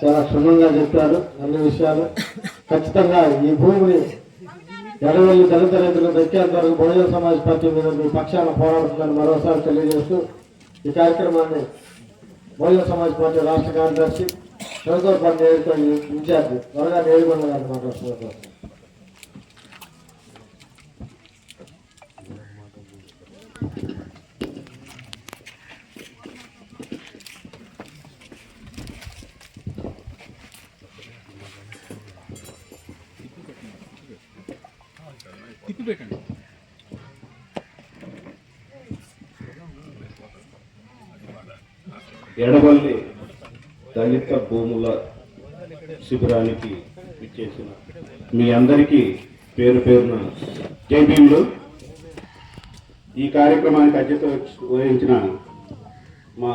చాలా క్షుణ్ణంగా చెప్పారు అన్ని విషయాలు. ఖచ్చితంగా ఈ భూమిని ఎడవల్లి దళిత రైతులకు దక్కేంత వరకు బహుజన సమాజ్ పార్టీ మీద మీ పక్షాన పోరాడుతుందని మరోసారి తెలియజేస్తూ ఈ కార్యక్రమాన్ని బహుజన సమాజ్ పార్టీ రాష్ట్ర కార్యదర్శి చౌదోపాటి నియోజకవర్గ ఇన్ఛార్జి త్వరగా నేడుకొండ గారిని మాట్లాడుతున్నారు. తిప్పి పెట్టండి ఎడవల్లి దళిత భూముల శిబిరానికి ఇచ్చేసిన మీ అందరికీ పేరు పేరున జైబీలు ఈ కార్యక్రమానికి అధ్యత వహించిన మా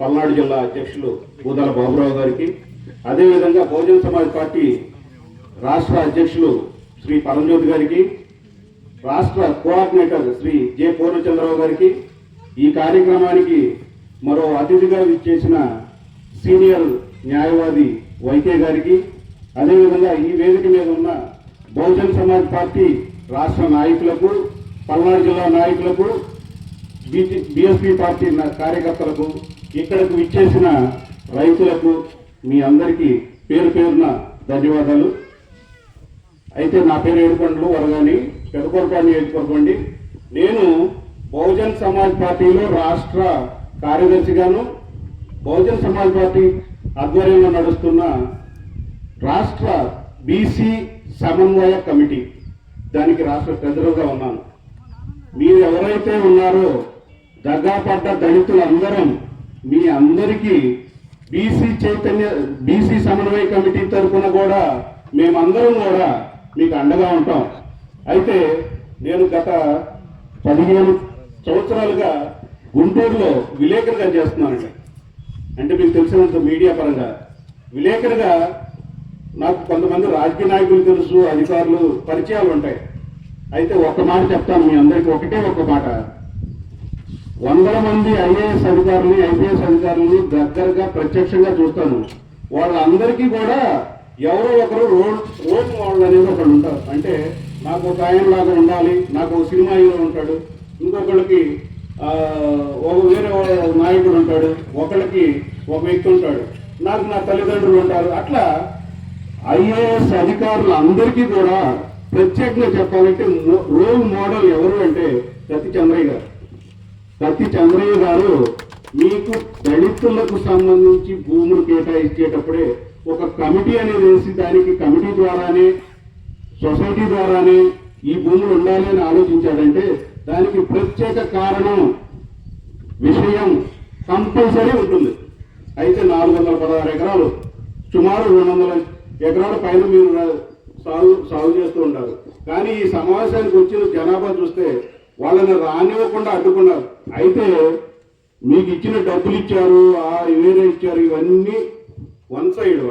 పల్నాడు జిల్లా అధ్యక్షులు బూదాల బాబురావు గారికి అదేవిధంగా బహుజన సమాజ్ పార్టీ రాష్ట్ర అధ్యక్షులు శ్రీ పరంజ్యోతి గారికి రాష్ట్ర కోఆర్డినేటర్ శ్రీ జె పూర్ణచంద్రరావు గారికి ఈ కార్యక్రమానికి మరో అతిథిగా ఇచ్చేసిన సీనియర్ న్యాయవాది వైకే గారికి అదేవిధంగా ఈ వేదిక మీద ఉన్న బహుజన్ సమాజ్ పార్టీ రాష్ట్ర నాయకులకు పల్నాడు జిల్లా నాయకులకు బీఎస్పీ పార్టీ కార్యకర్తలకు ఇక్కడకు ఇచ్చేసిన రైతులకు మీ అందరికీ పేరు పేరున ధన్యవాదాలు. అయితే నా పేరు ఏడుకొండలు వరగాని. పెదకొరపాడు నియోజకవర్గండి నేను బహుజన్ సమాజ్ పార్టీలో రాష్ట్ర కార్యదర్శిగాను బహుజన్ సమాజ్ పార్టీ ఆధ్వర్యంలో నడుస్తున్న రాష్ట్ర బీసీ సమన్వయ కమిటీ. దానికి రాష్ట్ర ట్రెజరర్గా ఉన్నాను. మీరు ఎవరైతే ఉన్నారో దగ్గాపడ్డ దళితులందరం మీ అందరికీ బీసీ చైతన్య బీసీ సమన్వయ కమిటీ తరఫున కూడా మేమందరం కూడా మీకు అండగా ఉంటాం. అయితే నేను గత పదిహేను సంవత్సరాలుగా గుంటూరులో విలేకరుగా చేస్తున్నానండి. అంటే మీకు తెలిసినంత మీడియా పరంగా. విలేకరుగా నాకు కొంతమంది రాజకీయ నాయకులు తెలుసు అధికారులు పరిచయాలు ఉంటాయి. అయితే ఒక్క మాట చెప్తాను మీ అందరికీ ఒకటే ఒక్క మాట. వందల మంది ఐఏఎస్ అధికారులని ఐపీఎస్ అధికారులని దగ్గరగా ప్రత్యక్షంగా చూస్తాను. వాళ్ళందరికీ కూడా ఎవరో ఒకరు రోల్ రోల్ మోడల్ అనేది ఒకడు ఉంటారు. అంటే నాకు ఒక ఆయన లాగా ఉండాలి నాకు ఒక సినిమా హీరో ఉంటాడు ఇంకొకళ్ళకి ఒక వేరే నాయకుడు ఉంటాడు ఒకళ్ళకి ఒక వ్యక్తి ఉంటాడు నాకు నా తల్లిదండ్రులు ఉంటారు. అట్లా ఐఏఎస్ అధికారులు అందరికీ కూడా ప్రత్యేకంగా చెప్పాలంటే రోల్ మోడల్ ఎవరు అంటే ప్రతి చంద్రయ్య గారు. ప్రతి చంద్రయ్య గారు మీకు దళితులకు సంబంధించి భూములు కేటాయించేటప్పుడే ఒక కమిటీ అనేది వేసి దానికి కమిటీ ద్వారానే సొసైటీ ద్వారానే ఈ భూములు ఉండాలి అని ఆలోచించాడంటే దానికి ప్రత్యేక కారణం విషయం కంపల్సరీ ఉంటుంది. అయితే నాలుగు వందల పదహారు ఎకరాలు సుమారు రెండు వందల ఎకరాల పైన మీరు రా- సాగు సాగు చేస్తూ ఉంటారు. కానీ ఈ సమావేశానికి వచ్చిన జనాభా చూస్తే వాళ్ళని రానివ్వకుండా అడ్డుకున్నారు. అయితే మీకు ఇచ్చిన డబ్బులు ఇచ్చారు ఆ వేరే ఇచ్చారు ఇవన్నీ వన్ సైడ్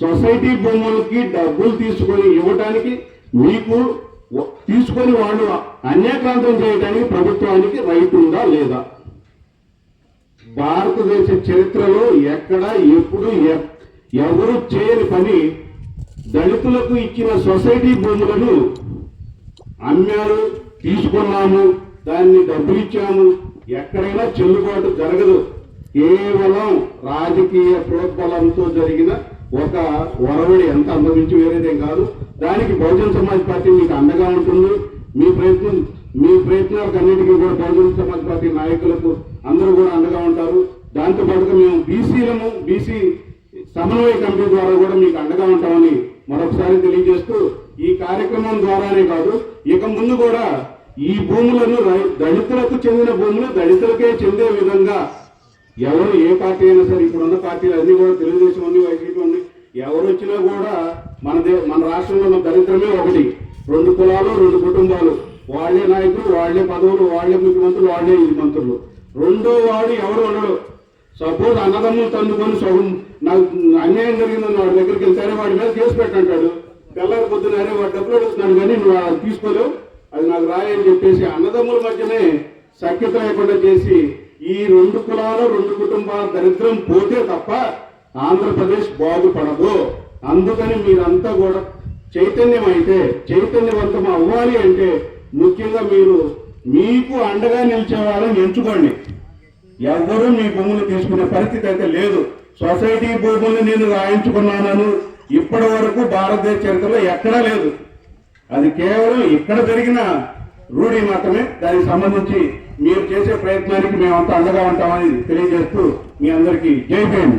సొసైటీ భూములకి డబ్బులు తీసుకొని ఇవ్వటానికి మీకు తీసుకొని వాళ్ళు అన్యాక్రాంతం చేయడానికి ప్రభుత్వానికి రైట్ ఉందా లేదా? భారతదేశ చరిత్రలో ఎక్కడ ఎప్పుడు ఎ- ఎవరు చేయని పని దళితులకు ఇచ్చిన సొసైటీ భూములను అమ్మారు తీసుకున్నాము దాన్ని డబ్బులు ఇచ్చాము ఎక్కడైనా చెల్లుబాటు జరగదు. కేవలం రాజకీయ ప్రోద్బలంతో జరిగిన ఒక ఒరవడి ఎంత అంతమించి వేరేదేం కాదు. దానికి బహుజన సమాజ్ పార్టీ మీకు అండగా ఉంటుంది. మీ ప్రయత్నం మీ ప్రయత్నాలకు అన్నిటికీ కూడా బహుజన సమాజ్ పార్టీ నాయకులకు అందరూ కూడా అండగా ఉంటారు. దాంతో పాటుగా మేము బీసీలము బీసీ సమన్వయ కమిటీ ద్వారా కూడా మీకు అండగా ఉంటామని మరొకసారి తెలియజేస్తూ ఈ కార్యక్రమం ద్వారానే కాదు ఇక ముందు కూడా ఈ భూములను దళితులకు చెందిన భూములు దళితులకే చెందే విధంగా ఎవరు ఏ పార్టీ అయినా సరే ఇప్పుడున్న పార్టీలు అన్ని కూడా తెలుగుదేశం ఉంది వైసీపీ ఉంది. ఎవరు వచ్చినా కూడా మన దే మన రాష్ట్రంలో ఉన్న దరిద్రమే ఒకటి. రెండు కులాలు రెండు కుటుంబాలు. వాళ్ళే నాయకులు వాళ్ళే పదవులు వాళ్ళే ముఖ్యమంత్రులు వాళ్ళే ఈ మంత్రులు రెండో వాడు ఎవరు ఉండడు. సపోజ్ అన్నదమ్ములు తందుకొని సగం నాకు అన్యాయం జరిగిందని వాడి దగ్గరికి వెళ్తారే వాడి మీద కేసు పెట్టంటాడు. తెల్లారి పొద్దున అరే వాడు డబ్బులు అడుగుతున్నాడు కానీ నువ్వు అది తీసుకోలేవు. అది నాకు రాయని చెప్పేసి అన్నదమ్ముల మధ్యనే సఖ్యత లేకుండా చేసి ఈ రెండు కులాలు రెండు కుటుంబాల దరిద్రం పోతే తప్ప ఆంధ్రప్రదేశ్ బాగుపడదు. అందుకని మీరంతా కూడా చైతన్యం అయితే చైతన్యవంతం అవ్వాలి అంటే ముఖ్యంగా మీరు మీకు అండగా నిలిచే వాళ్ళని ఎంచుకోండి. ఎవరూ మీ భూములు తీసుకునే పరిస్థితి అయితే లేదు. సొసైటీ భూములు నేను రాయించుకున్నాను ఇప్పటి వరకు భారతదేశ చరిత్రలో ఎక్కడా లేదు. అది కేవలం ఇక్కడ జరిగిన రూఢి మాత్రమే దానికి సంబంధించి మీరు చేసే ప్రయత్నానికి మేమంతా అండగా ఉంటామని తెలియజేస్తూ మీ అందరికీ జై భీమ్.